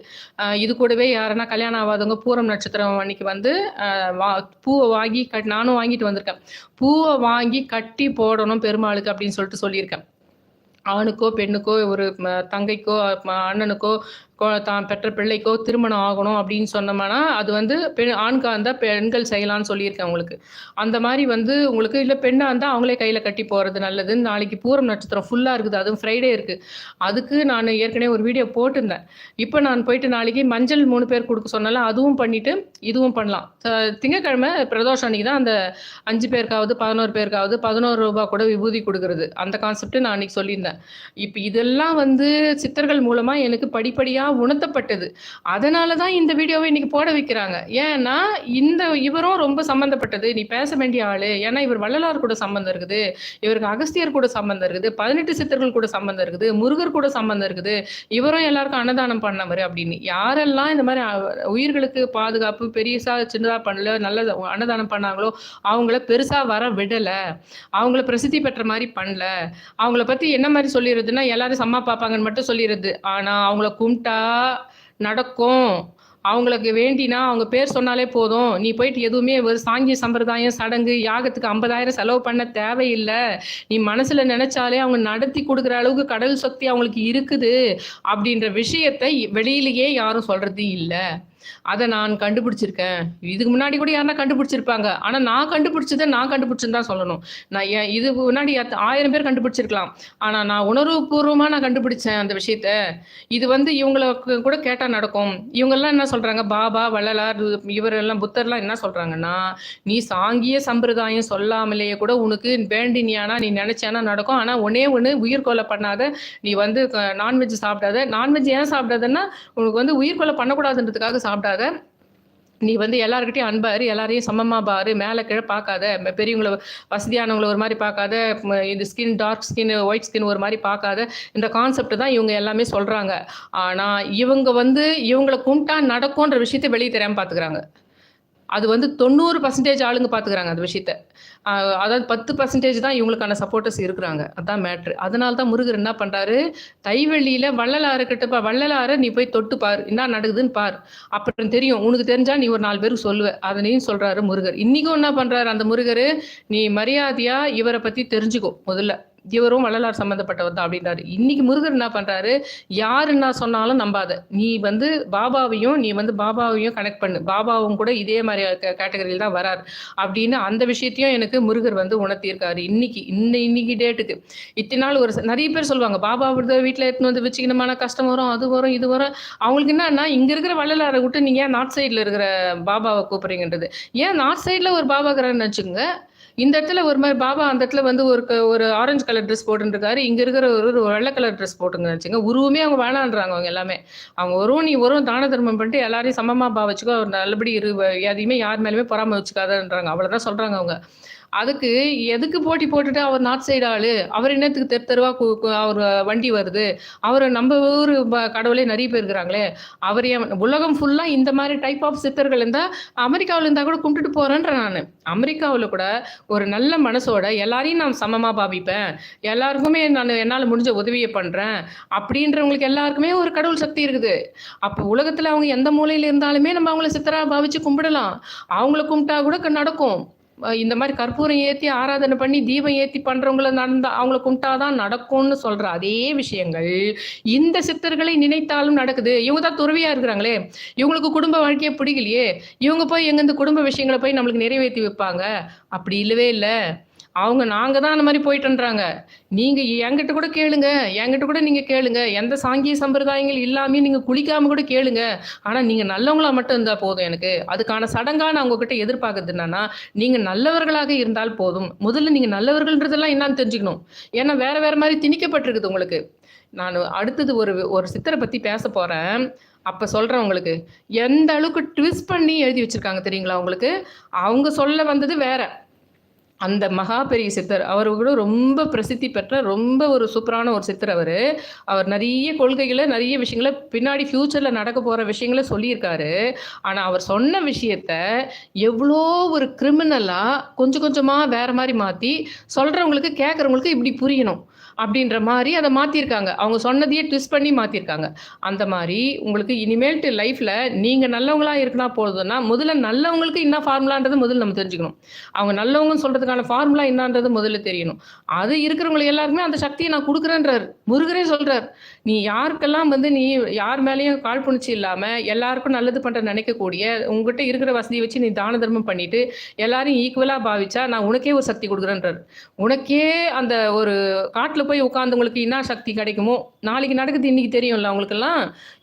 இது கூடவே யாருன்னா கல்யாணம் ஆகாதவங்க பூரம் நட்சத்திரம் அன்னைக்கு வந்து ஆஹ் வா பூவை வாங்கி கட் நானும் வாங்கிட்டு வந்திருக்கேன். பூவை வாங்கி கட்டி போடணும் பெருமாளுக்கு அப்படின்னு சொல்லிட்டு சொல்லியிருக்கேன். ஆணுக்கோ பெண்ணுக்கோ ஒரு தங்கைக்கோ அண்ணனுக்கோ தான் பெற்ற பிள்ளைக்கோ திருமணம் ஆகணும் அப்படின்னு சொன்னோம்னா அது வந்து பெண் ஆண்காக இருந்தால் பெண்கள் செய்யலாம்னு சொல்லியிருக்கேன் உங்களுக்கு. அந்த மாதிரி வந்து உங்களுக்கு இல்லை பெண்ணாக இருந்தால் அவங்களே கையில் கட்டி போகிறது நல்லதுன்னு நாளைக்கு பூரம் நட்சத்திரம் ஃபுல்லாக இருக்குது. அதுவும் ஃப்ரைடே இருக்குது அதுக்கு நான் ஏற்கனவே ஒரு வீடியோ போட்டிருந்தேன். இப்போ நான் போயிட்டு நாளைக்கு மஞ்சள் மூணு பேர் கொடுக்க சொன்னால அதுவும் பண்ணிவிட்டு இதுவும் பண்ணலாம். திங்கக்கிழமை திங்கட்கிழமை பிரதோஷம் அன்னைக்கு தான் அந்த அஞ்சு பேருக்காவது பதினோரு பேருக்காவது பதினோரு ரூபா கூட விபூதி கொடுக்குறது. அந்த கான்செப்ட் நான் அன்றைக்கி சொல்லியிருந்தேன். இப்போ இதெல்லாம் வந்து சித்தர்கள் மூலமாக எனக்கு படிப்படியாக படிப்படியா உணர்த்தப்பட்டது. அதனால தான் இந்த வீடியோவை இன்னைக்கு போட வைக்கிறாங்க. ஏன்னா இந்த இவரும் ரொம்ப சம்மந்தப்பட்டது நீ பேச வேண்டிய ஆளு. ஏன்னா இவர் வள்ளலார் கூட சம்மந்தம் இருக்குது. இவருக்கு அகஸ்தியர் கூட சம்மந்தம் இருக்குது. பதினெட்டு சித்தர்கள் கூட சம்மந்தம் இருக்குது. முருகர் கூட சம்மந்தம் இருக்குது. இவரும் எல்லாருக்கும் அன்னதானம் பண்ணவர் அப்படின்னு. யாரெல்லாம் இந்த மாதிரி உயிர்களுக்கு பாதுகாப்பு பெரியசா சின்னதா பண்ணல நல்ல அன்னதானம் பண்ணாங்களோ அவங்கள பெருசா வர விடல. அவங்கள பிரசித்தி பெற்ற மாதிரி பண்ணல. அவங்கள பத்தி என்ன மாதிரி சொல்லிடுறதுன்னா எல்லாரும் சம்மா பார்ப்பாங்கன்னு மட்டும் சொல்லிடுறது. ஆனா அவங்கள கும்பிட்டா நடக்கும். அவங்களுக்கு வேண்டினா அவங்க பேர் சொன்னாலே போதும். நீ போயிட்டு எதுவுமே ஒரு சாங்கிய சம்பிரதாயம் சடங்கு யாகத்துக்கு ஐம்பதாயிரம் செலவு பண்ண தேவையில்லை. நீ மனசில் நினைச்சாலே அவங்க நடத்தி கொடுக்குற அளவுக்கு கடல் சக்தி அவங்களுக்கு இருக்குது. அப்படின்ற விஷயத்தை வெளியிலேயே யாரும் சொல்கிறது இல்லை. அதை நான் கண்டுபிடிச்சிருக்கேன். இதுக்கு முன்னாடி கூட யாருன்னா கண்டுபிடிச்சிருப்பாங்க. ஆனா நான் கண்டுபிடிச்சதை நான் கண்டுபிடிச்சுன்னு தான் சொல்லணும். நான் ஏன் இது முன்னாடி ஆயிரம் பேர் கண்டுபிடிச்சிருக்கலாம். ஆனா நான் உணர்வுபூர்வமா நான் கண்டுபிடிச்சேன் அந்த விஷயத்த. இது வந்து இவங்களுக்கு கூட கேட்டா நடக்கும். இவங்கெல்லாம் என்ன சொல்றாங்க? பாபா வள்ளலார் இவரெல்லாம் புத்தர்லாம் என்ன சொல்றாங்கன்னா நீ சாங்கிய சம்பிரதாயம் சொல்லாமலேயே கூட உனக்கு வேண்டினியானா நீ நினைச்சானா நடக்கும். ஆனா ஒன்னே உயிர் கொலை பண்ணாத. நீ வந்து நான்வெஜ் சாப்பிடாத. நான்வெஜ் ஏன் சாப்பிடாதன்னா உனக்கு வந்து உயிர் கொலை பண்ணக்கூடாதுன்றதுக்காக சாப்பிடாத. நீ வந்து எல்லாருக்கிட்டையும் அன்பாரு எல்லாரையும் சமமாக பாரு மேலே கீழே பார்க்காத. பெரியவங்களை பெரியவங்கள ஒரு மாதிரி பார்க்காத இந்த இது skin dark skin white skin ஒரு மாதிரி பார்க்காத. இந்த கான்செப்ட் தான் இவங்க எல்லாமே சொல்கிறாங்க ஆனால் இவங்க வந்து இவங்களை கும்பிட்டா நடக்கும்ன்ற விஷயத்தை வெளியே தெரியாமல் பார்த்துக்கிறாங்க. அது வந்து தொண்ணூறு பர்சன்டேஜ் ஆளுங்க பார்த்துக்கிறாங்க அந்த விஷயத்த. அதாவது பத்து பர்சன்டேஜ் தான் இவங்களுக்கான சப்போர்ட்டர்ஸ் இருக்கிறாங்க. அதான் மேட்ரு அதனால தான் முருகர் என்ன பண்ணுறாரு தைவெளியில வள்ளலாறு கிட்ட வள்ளலாறு நீ போய் தொட்டு பார். என்ன நடக்குதுன்னு பார். அப்புறம் தெரியும். உனக்கு தெரிஞ்சா நீ ஒரு நாலு பேருக்கு சொல்லுவ. அதனையும் சொல்கிறாரு முருகர். இன்றைக்கும் என்ன பண்ணுறாரு அந்த முருகர்? நீ மரியாதையாக இவரை பற்றி தெரிஞ்சுக்கோ முதல்ல. இவரும் வள்ளலார் சம்மந்தப்பட்டவர் தான் அப்படின்றாரு. இன்னைக்கு முருகர் என்ன பண்றாரு? யார் என்ன சொன்னாலும் நம்பாத. நீ வந்து பாபாவையும் நீ வந்து பாபாவையும் கனெக்ட் பண்ணு. பாபாவும் கூட இதே மாதிரி கேட்டகரியில் தான் வராரு. அப்படின்னு அந்த விஷயத்தையும் எனக்கு முருகர் வந்து உணர்த்தியிருக்காரு. இன்னைக்கு இந்த இன்னைக்கு டேட்டுக்கு இத்தனை நாள் ஒரு நிறைய பேர் சொல்லுவாங்க பாபா விட வீட்டில் எடுத்துன்னு வந்து வச்சுக்கணுமான கஷ்டம் வரும் அது வரும் இது வரும். அவங்களுக்கு என்னன்னா இங்க இருக்கிற வள்ளலாரை விட்டு நீங்க ஏன் நார்த் சைடில் இருக்கிற பாபாவை கூப்பிடுறீங்கன்றது. ஏன் நார்த் சைடில் ஒரு பாபா இருக்கிறான்னு வச்சுக்கோங்க இந்த இடத்துல ஒரு மாதிரி பாபா அந்த இடத்துல வந்து ஒரு க- ஒரு ஆரஞ்சு கலர் ட்ரெஸ் போட்டுருக்காரு இங்க இருக்கிற ஒரு வெள்ளை கலர் ட்ரெஸ் போட்டுங்க வச்சுங்க. உருவமே அவங்க வேணான்றாங்க அவங்க எல்லாமே. அவங்க வரும் நீ வரும் தான தர்மம் பண்ணிட்டு எல்லாரையும் சமமா பாவச்சுக்கோ ஒரு நல்லபடி இரு எதையுமே யார் மேலுமே பொறாம வச்சுக்காதன்றாங்க. அவ்வளவுதான் சொல்றாங்க அவங்க. அதுக்கு எதுக்கு போட்டி போட்டுட்டு அவர் நார்த் சைடு ஆளு? அவர் என்னத்துக்கு தெரு தெருவா கு- அவர் வண்டி வருது? அவர் நம்ம ஊர் கடவுளே நிறைய பேர் இருக்கிறாங்களே அவர் உலகம் ஃபுல்லா இந்த மாதிரி டைப் ஆஃப் சித்தர்கள் இருந்தா அமெரிக்காவில் இருந்தா கூட கும்பிட்டுட்டு போறேன்ற நான். அமெரிக்காவில் கூட ஒரு நல்ல மனசோட எல்லாரையும் நான் சமமா பாவிப்பேன். எல்லாருக்குமே நான் என்னால் முடிஞ்ச உதவியை பண்றேன். அப்படின்றவங்களுக்கு எல்லாருக்குமே ஒரு கடவுள் சக்தி இருக்குது. அப்போ உலகத்துல அவங்க எந்த மூலையில இருந்தாலுமே நம்ம அவங்கள சித்தரா பாவிச்சு கும்பிடலாம். அவங்கள கும்பிட்டா கூட நடக்கும். இந்த மாதிரி கற்பூரம் ஏத்தி ஆராதனை பண்ணி தீபம் ஏத்தி பண்ணுறவங்கள நடந்தா அவங்கள கும்பிட்டாதான் நடக்கும்னு சொல்ற அதே விஷயங்கள் இந்த சித்தர்களை நினைத்தாலும் நடக்குது. இவங்க தான் துறவியா இருக்கிறாங்களே. இவங்களுக்கு குடும்ப வாழ்க்கையே பிடிக்கலையே. இவங்க போய் எங்க இந்த குடும்ப விஷயங்களை போய் நம்மளுக்கு நிறைவேற்றி வைப்பாங்க. அப்படி இல்லவே இல்லை. அவங்க நாங்க தான் அந்த மாதிரி போயிட்டுன்றாங்க. நீங்க என்கிட்ட கூட கேளுங்க. என்கிட்ட கூட நீங்க கேளுங்க. எந்த சாங்கிய சம்பிரதாயங்கள் இல்லாம நீங்க குளிக்காம கூட கேளுங்க. ஆனா நீங்க நல்லவங்களா மட்டும் இருந்தா போதும் எனக்கு. அதுக்கான சடங்கா நான் உங்ககிட்ட எதிர்பார்க்கறது என்னன்னா நீங்க நல்லவர்களாக இருந்தால் போதும். முதல்ல நீங்க நல்லவர்கள்ன்றதெல்லாம் என்னன்னு தெரிஞ்சுக்கணும். ஏன்னா வேற வேற மாதிரி திணிக்கப்பட்டிருக்குது உங்களுக்கு. நான் அடுத்தது ஒரு ஒரு சித்தரை பத்தி பேச போறேன். அப்ப சொல்றேன் உங்களுக்கு. எந்த அளவுக்கு ட்விஸ்ட் பண்ணி எழுதி வச்சிருக்காங்க தெரியுங்களா உங்களுக்கு? அவங்க சொல்ல வந்தது வேற. அந்த மகா பெரிய சித்தர் அவர் கூட ரொம்ப பிரசித்தி பெற்ற ரொம்ப ஒரு சூப்பரான ஒரு சித்தர் அவர். அவர் நிறைய கொள்கைகளை நிறைய விஷயங்களை பின்னாடி ஃப்யூச்சரில் நடக்க போகிற விஷயங்களை சொல்லியிருக்காரு. ஆனால் அவர் சொன்ன விஷயத்த எவ்வளோ ஒரு கிரிமினலாக கொஞ்சம் கொஞ்சமாக வேற மாதிரி மாற்றி சொல்கிறவங்களுக்கு கேட்குறவங்களுக்கு இப்படி புரியணும். அப்படின்ற மாதிரி அதை மாற்றிருக்காங்க அவங்க சொன்னதையே ட்விஸ்ட் பண்ணி மாற்றிருக்காங்க அந்த மாதிரி உங்களுக்கு இனிமேல்ட்டு லைஃப்பில் நீங்கள் நல்லவங்களா இருக்குன்னா போதுன்னா முதல்ல நல்லவங்களுக்கு என்ன ஃபார்முலான்றது முதல்ல நம்ம தெரிஞ்சுக்கணும். அவங்க நல்லவங்கன்னு சொல்கிறதுக்கான ஃபார்முலா என்னன்றது முதல்ல தெரியணும். அது இருக்கிறவங்களுக்கு எல்லாருக்குமே அந்த சக்தியை நான் கொடுக்குறேன்றார். முருகரே சொல்கிறார் நீ யாருக்கெல்லாம் வந்து நீ யார் மேலேயும் காழ்ப்புணர்ச்சி இல்லாமல் எல்லாருக்கும் நல்லது பண்ணுற நினைக்கக்கூடிய உங்ககிட்ட இருக்கிற வசதியை வச்சு நீ தான தர்மம் பண்ணிட்டு எல்லாரையும் ஈக்குவலாக பாவிச்சா நான் உனக்கே ஒரு சக்தி கொடுக்குறேன்றார். உனக்கே அந்த ஒரு காட்டில் போய் உட்காந்தவங்களுக்கு என்ன சக்தி கிடைக்குமோ நாளைக்கு நடக்குது இன்னைக்கு தெரியும்ல அவங்களுக்கெல்லாம்.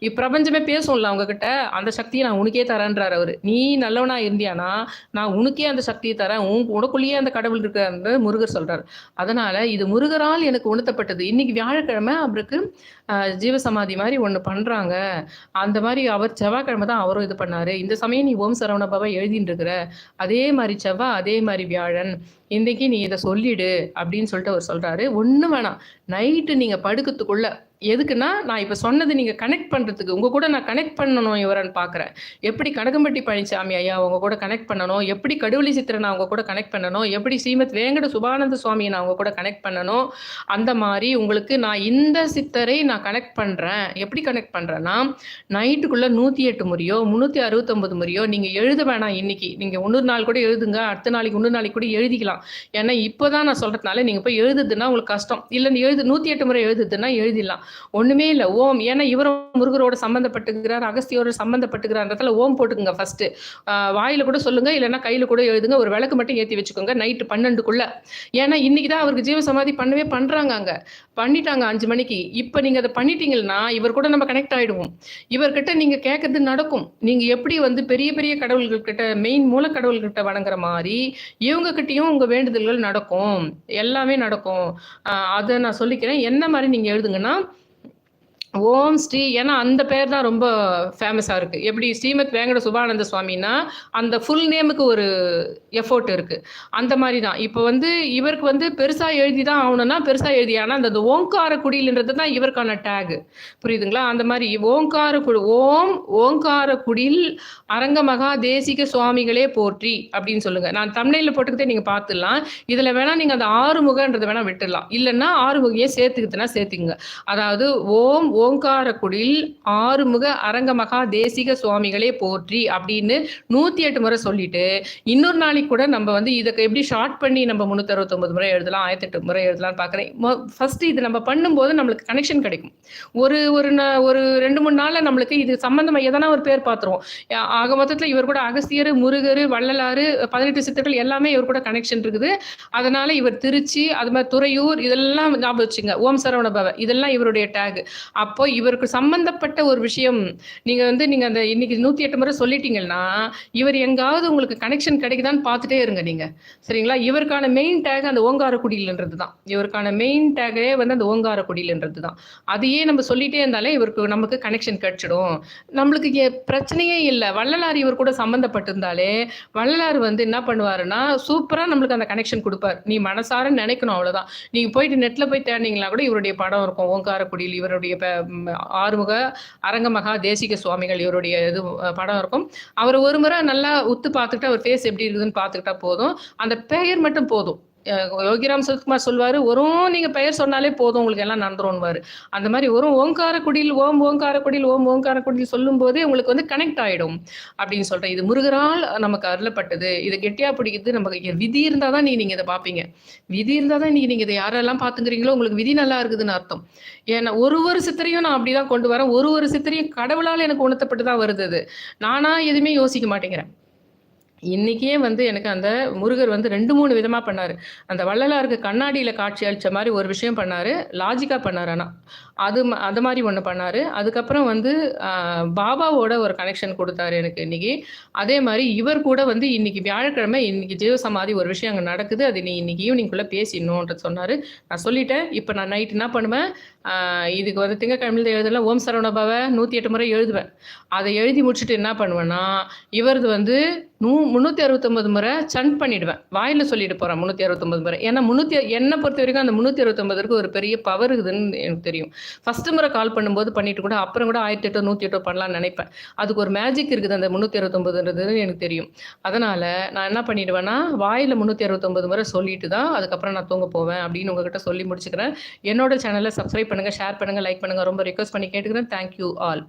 இப்பிரபஞ்சமே பேசும்ல அவங்கக்கிட்ட அந்த சக்தியை நான் உனக்கே தரேன்றார் அவர். நீ நல்லவனா இருந்தியானா நான் உனக்கே அந்த சக்தியை தரேன் உன் உனக்குள்ளேயே அந்த கடவுள் இருக்காரு முருகர் சொல்றார். அதனால இது முருகரால் எனக்கு உணர்த்தப்பட்டது. இன்னைக்கு வியாழக்கிழமை அவருக்கு ஜீவசமாதி மாதிரி ஒன்று பண்ணுறாங்க அந்த மாதிரி அவர் செவ்வாய்க்கிழமை தான் அவரும் இது பண்ணாரு. இந்த சமயம் நீ ஓம் சரவண பாபா எழுதிட்டு இருக்கிற அதே மாதிரி செவ்வாய் அதே மாதிரி வியாழன். இன்னைக்கு நீ இதை சொல்லிடு அப்படின்னு சொல்லிட்டு அவர் சொல்கிறாரு ஒன்றும் வேணாம். நைட்டு நீங்கள் படுக்கிறதுக்குள்ளே எதுக்குன்னா நான் இப்போ சொன்னது நீங்கள் கனெக்ட் பண்ணுறதுக்கு உங்கள் கூட நான் கனெக்ட் பண்ணணும் இவரன்னு பார்க்குறேன் எப்படி கனகம்பட்டி பழனிசாமி ஐயா அவங்க கூட கனெக்ட் பண்ணணும்? எப்படி கடுவலி நான் அவங்க கூட கனெக்ட் பண்ணணும்? எப்படி ஸ்ரீமத் வேங்கட சுபானந்த சுவாமியை நான் அவங்க கூட கனெக்ட் பண்ணணும்? அந்த மாதிரி உங்களுக்கு நான் இந்த சித்தரை நான் கனெக்ட் பண்ணுறேன் எப்படி கனெக்ட் பண்ணுறேன்னா நைட்டுக்குள்ளே நூற்றி எட்டு முறையோ முந்நூற்றி அறுபத்தொம்பது முறையோ நீங்கள் எழுத வேணாம் இன்னைக்கு. நீங்கள் இன்னொரு நாள் கூட எழுதுங்க அடுத்த நாளைக்கு இன்னொரு நாளைக்கு கூட எழுதிக்கலாம். ஏன்னா இப்போதான் நான் சொல்கிறதுனால நீங்கள் போய் எழுதுதுன்னா உங்களுக்கு கஷ்டம். இல்லை எழுது நூற்றி எட்டு முறை எழுதுதுன்னா எழுதிடலாம். ஒண்ணுமே இல்லை. ஓம். ஏன்னா இவரும் முருகரோட சம்பந்தப்பட்டுக்கிறார் அகஸ்தியோட சம்பந்தப்பட்டுக்கிறான்றதுல ஓம் போட்டுக்குங்க ஃபர்ஸ்ட் வாயில கூட சொல்லுங்க இல்லைன்னா கையில கூட எழுதுங்க ஒரு விளக்கு மட்டும் ஏத்தி வச்சுக்கோங்க நைட்டு பன்னெண்டுக்குள்ள. ஏன்னா இன்னைக்கு தான் அவருக்கு ஜீவ சமாதி பண்ணவே பண்றாங்க அங்க. பண்ணிட்டாங்க அஞ்சு மணிக்கு. இப்போ நீங்க அதை பண்ணிட்டீங்கன்னா இவர் கூட நம்ம கனெக்ட் ஆயிடுவோம். இவர்கிட்ட நீங்க கேட்கறது நடக்கும். நீங்க எப்படி வந்து பெரிய பெரிய கடவுள்கள் கிட்ட மெயின் மூல கடவுள்கிட்ட வணங்குற மாதிரி இவங்க கிட்டயும் உங்க வேண்டுதல்கள் நடக்கும். எல்லாமே நடக்கும். அதை நான் சொல்லிக்கிறேன். என்ன மாதிரி நீங்க எழுதுங்கன்னா ஓம் ஸ்ரீ ஏன்னா அந்த பேர் தான் ரொம்ப ஃபேமஸாக இருக்குது எப்படி ஸ்ரீமத் வேங்கட சுபானந்த சுவாமின்னா அந்த ஃபுல் நேமுக்கு ஒரு எஃபோர்ட் இருக்குது அந்த மாதிரி தான். இப்போ வந்து இவருக்கு வந்து பெருசாக எழுதி தான் ஆகணும்னா பெருசாக எழுதி. ஆனால் அந்த ஓங்கார குடியில்ன்றது தான் இவருக்கான டேகு புரியுதுங்களா? அந்த மாதிரி ஓங்கார குடி ஓம் ஓங்கார குடில் அரங்க மகா தேசிக சுவாமிகளே போற்றி அப்படின்னு சொல்லுங்கள் நான் தமிழில் போட்டுக்கிட்டே நீங்கள் பார்த்துடலாம். இதில் வேணால் நீங்கள் அந்த ஆறுமுகன்றதை வேணால் விட்டுடலாம். இல்லைன்னா ஆறுமுகையே சேர்த்துக்கிட்டுனா சேர்த்துக்குங்க. அதாவது ஓம் ஓ குடில் ஆறுமுக அரங்க மகா தேசிக சுவாமிகளே போற்றி அப்படின்னு நூற்றி எட்டு முறை சொல்லிட்டு இன்னொரு நாளைக்கு கூட நம்ம வந்து இதுக்கு எப்படி ஷார்ட் பண்ணி நம்ம முந்நூற்றி அறுபத்தொம்பது முறை எழுதலாம் ஆயிரத்தி எட்டு முறை எழுதலாம்னு பார்க்குறேன். ஃபர்ஸ்ட் இது நம்ம பண்ணும்போது நம்மளுக்கு கனெக்ஷன் கிடைக்கும். ஒரு ஒரு ஒரு ரெண்டு மூணு நாளில் நம்மளுக்கு இது சம்பந்தமா எதனா ஒரு பேர் பார்த்துருவோம். ஆக மொத்தத்தில் இவர் கூட அகஸ்தியர் முருகர் வள்ளலாறு பதினெட்டு சித்தர்கள் எல்லாமே இவர் கூட கனெக்ஷன் இருக்குது. அதனால இவர் திருச்சி அது மாதிரி துறையூர் இதெல்லாம் ஞாபகம் வச்சுங்க. ஓம் சரவண பவ இதெல்லாம் இவருடைய டேக் அப்போ இவருக்கு சம்பந்தப்பட்ட ஒரு விஷயம் நீங்க வந்து நீங்க அந்த இன்னைக்கு நூத்தி எட்டு முறை சொல்லிட்டீங்கன்னா இவர் எங்காவது உங்களுக்கு கனெக்ஷன் கிடைக்குதான்னு பார்த்துட்டே இருங்க நீங்க. சரிங்களா? இவருக்கான மெயின் டேக் அந்த ஓங்கார குடியிலன்றது தான் இவருக்கான மெயின் டேகே வந்து அந்த ஓங்கார குடியிலன்றது தான் அதையே நம்ம சொல்லிட்டே இருந்தாலே இவருக்கு நமக்கு கனெக்ஷன் கிடைச்சிடும். நம்மளுக்கு பிரச்சனையே இல்லை. வள்ளலார் இவர் கூட சம்மந்தப்பட்டிருந்தாலே வள்ளலார் வந்து என்ன பண்ணுவாருன்னா சூப்பராக நம்மளுக்கு அந்த கனெக்ஷன் கொடுப்பார். நீ மனசார நினைக்கணும் அவ்வளோதான் நீங்கள் போயிட்டு நெட்டில் போய் தேடினீங்களா கூட இவருடைய படம் இருக்கும். ஓங்காரக்குடியில் இவருடைய ஆறுமுக அரங்க ஆறுமுக தேசிக சுவாமிகள் இவருடைய இது படம் இருக்கும். அவர் ஒரு முறை நல்லா உத்து பார்த்துக்கிட்டு அவர் ஃபேஸ் எப்படி இருக்குதுன்னு பார்த்துக்கிட்டா போதும். அந்த பெயர் மட்டும் போதும். யோகிராம் சுரத்குமார் சொல்வார் வரும் நீங்கள் பெயர் சொன்னாலே போதும் உங்களுக்கு எல்லாம் நடந்துரும்வாரு அந்த மாதிரி வரும் ஓங்கார குடியில் ஓம் ஓங்காரக்குடியில் ஓம் ஓங்காரக்குடியில் சொல்லும் போதே உங்களுக்கு வந்து கனெக்ட் ஆயிடும் அப்படின்னு சொல்கிறேன் இது முருகரால் நமக்கு அருளப்பட்டது. இது கெட்டியா பிடிக்குது நமக்கு விதி இருந்தால் தான் நீ நீங்கள் இதை பார்ப்பீங்க விதி இருந்தால் தான் நீ நீங்கள் இதை யாரெல்லாம் பார்த்துக்கிறீங்களோ உங்களுக்கு விதி நல்லா இருக்குதுன்னு அர்த்தம். ஏன்னா ஒரு ஒரு சித்திரையும் நான் அப்படிதான் கொண்டு வரேன். ஒரு ஒரு சித்திரையும் கடவுளால் எனக்கு உணர்த்தப்பட்டு தான் வருது அது எதுவுமே யோசிக்க மாட்டேங்கிறேன். இன்னைக்கே வந்து எனக்கு அந்த முருகர் வந்து ரெண்டு மூணு விதமாக பண்ணாரு. அந்த வள்ளலாருக்கு கண்ணாடியில் காட்சி அளித்த மாதிரி ஒரு விஷயம் பண்ணார். லாஜிக்காக பண்ணாரு ஆனால் அது ம- அது மாதிரி ஒன்று பண்ணார். அதுக்கப்புறம் வந்து பாபாவோட ஒரு கனெக்ஷன் கொடுத்தாரு எனக்கு இன்னைக்கு. அதே மாதிரி இவர் கூட வந்து இன்னைக்கு வியாழக்கிழமை இன்னைக்கு ஜீவசமாதி ஒரு விஷயம் அங்கே நடக்குது. அது நீ இன்னைக்கு ஈவினிங்குள்ளே பேசிடணுன்றது சொன்னார். நான் சொல்லிட்டேன். இப்போ நான் நைட் என்ன பண்ணுவேன்? இதுக்கு வந்து திங்கக்கிழமையில் எழுதலாம் ஓம் சரவணபாவை நூற்றி எட்டு முறை எழுதுவேன். அதை எழுதி முடிச்சுட்டு என்ன பண்ணுவேன்னா இவரது வந்து நூ முந்நூற்றி அறுபத்தொம்பது முறை சண்ட் பண்ணிடுவேன். வாயில் சொல்லிட்டு போகிறேன் முந்நூற்றி அறுபத்தொம்பது முறை. ஏன்னா முந்நூற்றி என்னை பொறுத்த வரைக்கும் அந்த முந்நூற்றி அறுபத்தொம்பதுக்கு ஒரு பெரிய பவர் இருக்குதுன்னு எனக்கு தெரியும். ஃபஸ்ட்டு முறை கால் பண்ணும்போது பண்ணிட்டு கூட அப்புறம் கூட ஆயிரத்தி எட்டோ நூற்றி எட்டோ பண்ணலாம்னு நினைப்பேன். அதுக்கு ஒரு மேஜிக் இருக்குது அந்த முந்நூற்றி அறுபத்தொம்பதுன்றதுன்னு எனக்கு தெரியும். அதனால் நான் என்ன பண்ணிடுவேன்னா வாயில் முந்நூற்றி அறுபத்தொம்பது முறை சொல்லிட்டு தான் அதுக்கப்புறம் நான் தூங்க போவேன் அப்படின்னு உங்ககிட்ட சொல்லி முடிச்சுக்கிறேன். என்னோட சேனலை சப்ஸ்கிரைப் பண்ணுங்கள் ஷேர் பண்ணுங்கள் லைக் பண்ணுங்கள் ரொம்ப ரிக்வஸ்ட் பண்ணி கேட்டுக்கிறேன். Thank you all